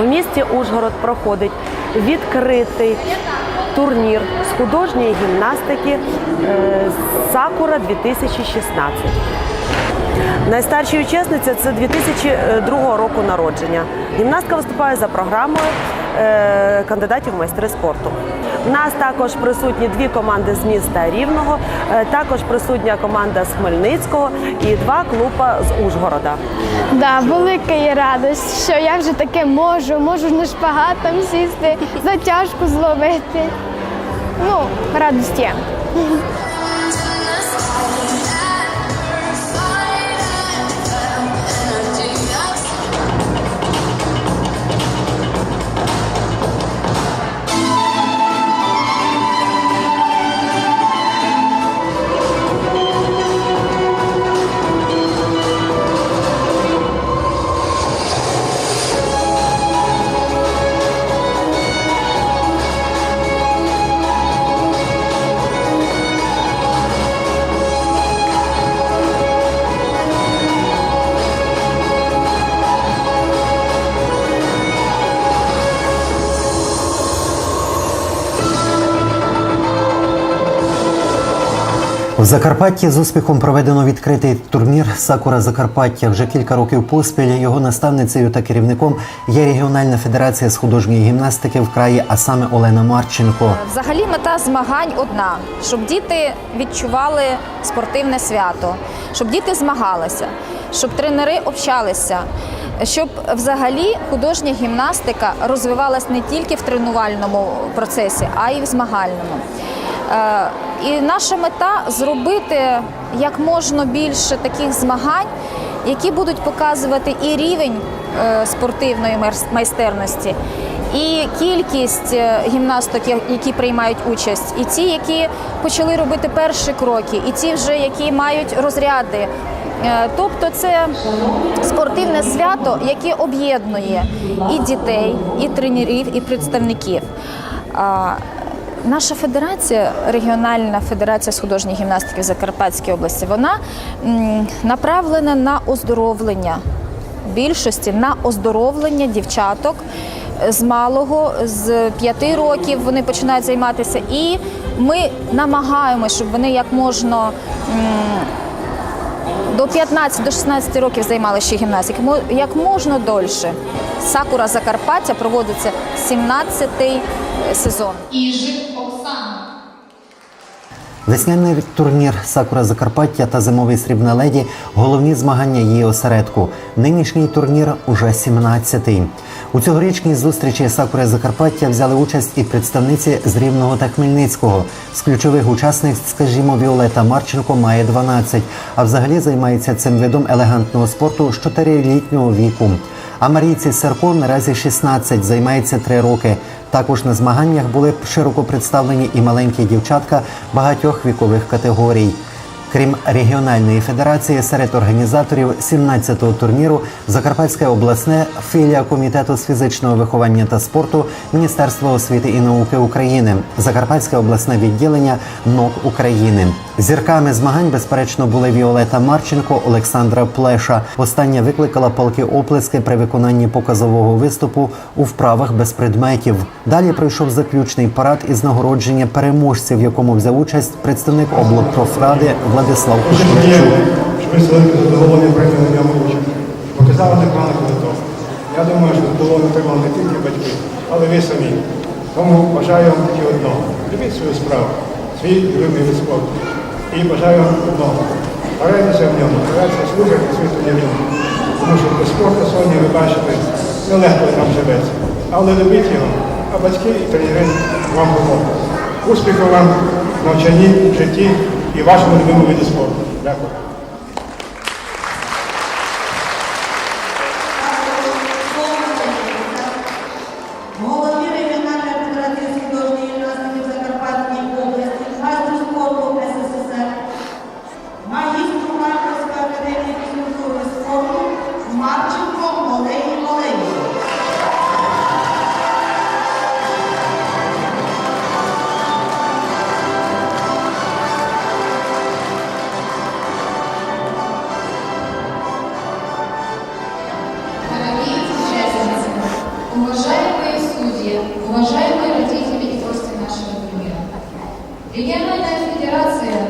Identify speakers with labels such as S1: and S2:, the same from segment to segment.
S1: В місті Ужгород проходить відкритий турнір з художньої гімнастики е, Сакура 2016. Найстарші учасниця це 2002 року народження. Гімнастка виступає за програмою е, кандидатів в майстри спорту. Нас також присутні дві команди з міста Рівного, е, також присутня команда з Хмельницького і два клуба з Ужгорода.
S2: Да, велика є радість, що я вже таке можу, можу на шпагат там сісти, затяжку зловити. Ну, радість є.
S3: В Закарпатті з успіхом проведено відкритий турнір Сакура Закарпаття. Вже кілька років поспіль його наставницею та керівником є регіональна федерація з художньої гімнастики в краї, а саме Олена Марченко.
S4: Взагалі мета змагань одна, щоб діти відчували спортивне свято, щоб діти змагалися, щоб тренери общалися, щоб взагалі художня гімнастика розвивалась не тільки в тренувальному процесі, а й в змагальному. Е, І наша мета зробити як можна більше таких змагань, які будуть показувати і рівень е, спортивної майстерності, і кількість е, гімнасток, які приймають участь, і ті, які почали робити перші кроки, і ті, вже які мають розряди. Тобто це спортивне свято, яке об'єднує і дітей, і тренерів, і представників. Наша федерація, регіональна федерація з художньої гімнастики в Закарпатській області, вона направлена на оздоровлення більшості на оздоровлення дівчаток з малого, з п'яти років вони починають займатися, і ми намагаємося, щоб вони як можна. До 15 до 16 років займалися ще гімнастики. як можна дольше. Сакура Закарпаття проводиться 17-й сезон.
S3: Весняний турнір Сакура Закарпаття та зимовий срібна леді головні змагання її осередку. Нинішній турнір уже 17-й. У цьогорічній зустрічі Сакура Закарпаття взяли участь і представниці з Рівного та Хмельницького. З ключових учасниць, скажімо, Віолета Марченко має 12, а взагалі займається цим видом елегантного спорту з 4-літнього віку. А Марійці Серко наразі 16, займається 3 роки. Також на змаганнях були широко представлені і маленькі дівчатка багатьох вікових категорій. Крім регіональної федерації, серед організаторів 17-го турніру Закарпатське обласне філія комітету з фізичного виховання та спорту Міністерства освіти і науки України, Закарпатське обласне відділення НОК України. Зірками змагань, безперечно, були Віолета Марченко, Олександра Плеша. Остання викликала палки оплески при виконанні показового виступу у вправах без предметів. Далі пройшов заключний парад із нагородження переможців, в якому взяв участь представник облпрофради Владислав
S5: Дуже
S3: Кушничук.
S5: приємно, що ви з великим задоволенням ньому участь. Показали гарно квиток. Я думаю, що задоволення отримали не тільки батьки, але ви самі. Тому бажаю вам тільки одного. Любіть свою справу, свій любий від спорту. І бажаю вам одного. Старайтеся в ньому, старайтеся слухати світу в ньому. Тому що без спорту сьогодні ви бачите, нелегко нам живеться. Але любіть його, а батьки і тренери вам допоможуть. Успіху вам в навчанні, в житті і вашому любимому виді спорту. Дякую.
S6: уважаемые судьи,
S4: уважаемые родители и гости нашего мира, Региональная федерация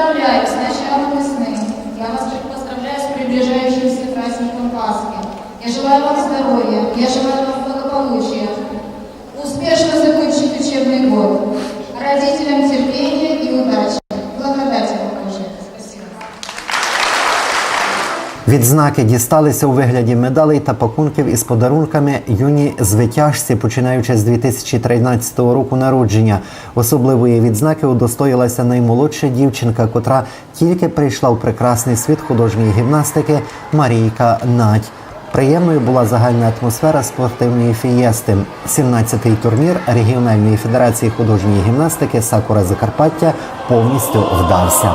S4: поздравляю с началом весны. Я вас поздравляю с приближающимся праздником Пасхи. Я желаю вам здоровья, я желаю вам благополучия. Успешно закончить учебный год. Родителям терпения
S3: Відзнаки дісталися у вигляді медалей та пакунків із подарунками юні звитяжці, починаючи з 2013 року народження. Особливої відзнаки удостоїлася наймолодша дівчинка, котра тільки прийшла в прекрасний світ художньої гімнастики Марійка Надь. Приємною була загальна атмосфера спортивної фієсти. 17-й турнір регіональної федерації художньої гімнастики Сакура Закарпаття повністю вдався.